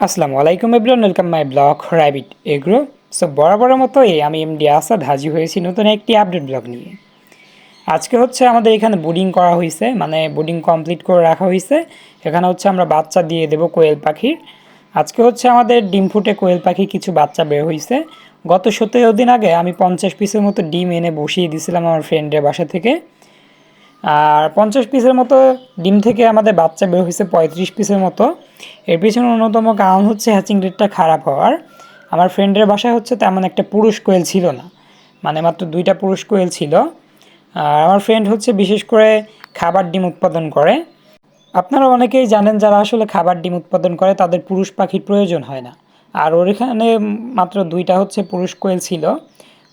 আসসালামু আলাইকুম everyone welcome my blog rabbit agro so বরাবরের মতোই আমি এমডি আসাদ হাজির হয়েছি নতুন একটি আপডেট ব্লগ নিয়ে। আজকে হচ্ছে আমাদের এখানে বোর্ডিং করা হয়েছে মানে বোর্ডিং কমপ্লিট করে রাখা হয়েছে এখানে হচ্ছে আমরা বাচ্চা দিয়ে দেব কোয়েল পাখির। আজকে হচ্ছে আমাদের ডিম ফুটে কোয়েল পাখির কিছু বাচ্চা বের হয়েছে গত সতেরো দিন আগে আমি পঞ্চাশ পিসের মতো ডিম এনে বসিয়ে দিয়েছিলাম আমার ফ্রেন্ডের বাসা থেকে। আর পঞ্চাশ পিসের মতো ডিম থেকে আমাদের বাচ্চা বের হয়েছে পঁয়ত্রিশ পিসের মতো। এর পিছনে অন্যতম কারণ হচ্ছে হ্যাচিং রেটটা খারাপ হওয়ার। আমার ফ্রেন্ডের বাসায় হচ্ছে তেমন একটা পুরুষ কোয়েল ছিল না মানে মাত্র দুইটা পুরুষ কোয়েল ছিল। আর আমার ফ্রেন্ড হচ্ছে বিশেষ করে খাবার ডিম উৎপাদন করে। আপনারা অনেকেই জানেন যারা আসলে খাবার ডিম উৎপাদন করে, তাদের পুরুষ পাখির প্রয়োজন হয় না। আর ওর এখানে মাত্র দুইটা হচ্ছে পুরুষ কোয়েল ছিল।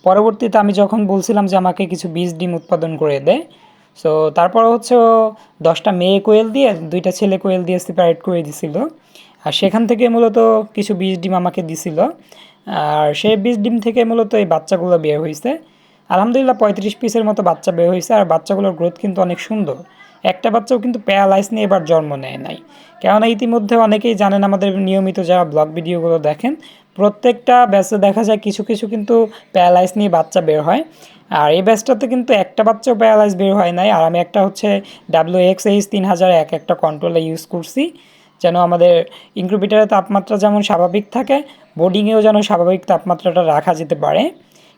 পরবর্তীতে আমি যখন বলছিলাম যে আমাকে কিছু বীজ ডিম উৎপাদন করে দেয় সো তারপর হচ্ছে দশটা মেয়ে কোয়েল দিয়ে, দুইটা ছেলে কোয়েল দিয়ে সেপারেট করে দিছিল। আর সেখান থেকে মূলত কিছু বীজ ডিম আমাকে দিছিল। আর সেই বীজ ডিম থেকে মূলত এই বাচ্চাগুলো বের হয়েছে আলহামদুলিল্লাহ পঁয়ত্রিশ পিসের মতো বাচ্চা বের হয়েছে আর বাচ্চাগুলোর গ্রোথ কিন্তু অনেক সুন্দর। একটা বাচ্চাও কিন্তু প্যারালাইস নিয়ে এবার জন্ম নেয় নাই। কেননা ইতিমধ্যে অনেকেই জানেন আমাদের নিয়মিত যারা ব্লগ ভিডিওগুলো দেখেন প্রত্যেকটা ব্যাচে দেখা যায় কিছু কিছু কিন্তু প্যারালাইস নিয়ে বাচ্চা বের হয়। আর এই ব্যাচটাতে কিন্তু একটা বাচ্চাও প্যারালাইজ বের হয় নাই। আর আমি একটা হচ্ছে ডাব্লিউ এক্স এইচ তিন হাজার এক একটা কন্ট্রোলে ইউজ করছি। যেন আমাদের ইনক্রুবিটারের তাপমাত্রা যেমন স্বাভাবিক থাকে বোর্ডিংয়েও যেন স্বাভাবিক তাপমাত্রাটা রাখা যেতে পারে।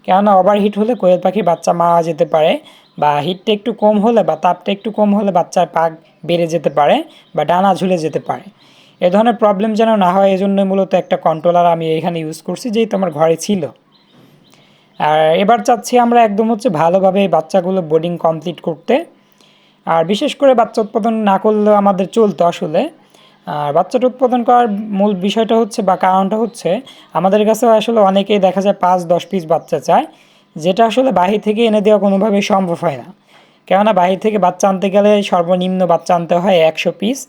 কেননা ওভারহিট হলে কোয়েল পাখির বাচ্চা মারা যেতে পারে বা হিটটা একটু কম হলে বা তাপটা একটু কম হলে বাচ্চার পাক বেড়ে যেতে পারে বা ডানা ঝুলে যেতে পারে। এ ধরনের প্রবলেম যেন না হয় এই জন্য মূলত একটা কন্ট্রোলার আমি এখানে ইউজ করছি যেহেতু আমার ঘরে ছিল। আর এবার চাচ্ছি আমরা একদম হচ্ছে ভালোভাবে বাচ্চাগুলো বোর্ডিং কমপ্লিট করতে। আর বিশেষ করে বাচ্চা উৎপাদন না করলেও আমাদের চলতো আসলে। আর বাচ্চাটা উৎপাদন করার মূল বিষয়টা হচ্ছে বা কারণটা হচ্ছে, আমাদের কাছে আসলে অনেকেই দেখা যায় পাঁচ, দশ পিস বাচ্চা চায়, যেটা আসলে বাহির থেকে এনে দেওয়া কোনোভাবেই সম্ভব হয় না। কেননা বাহির থেকে বাচ্চা আনতে গেলে সর্বনিম্ন বাচ্চা আনতে হয় একশো পিস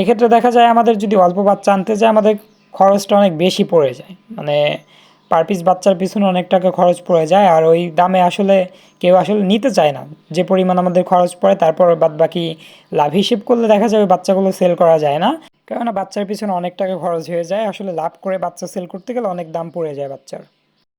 এক্ষেত্রে দেখা যায় আমাদের যদি অল্প বাচ্চা আনতে যায়, আমাদের খরচটা অনেক বেশি পড়ে যায়। মানে পার পিস বাচ্চার পিছনে অনেক টাকা খরচ পড়ে যায় আর ওই দামে আসলে কেউ আসলে নিতে চায় না। যে পরিমাণ আমাদের খরচ পড়ে, তারপর বাদ বাকি লাভ হিসেব করলে দেখা যায় ওই বাচ্চাগুলো সেল করা যায় না। কেননা বাচ্চার পিছনে অনেক টাকা খরচ হয়ে যায়, আসলে লাভ করে বাচ্চা সেল করতে গেলে অনেক দাম পড়ে যায় বাচ্চার।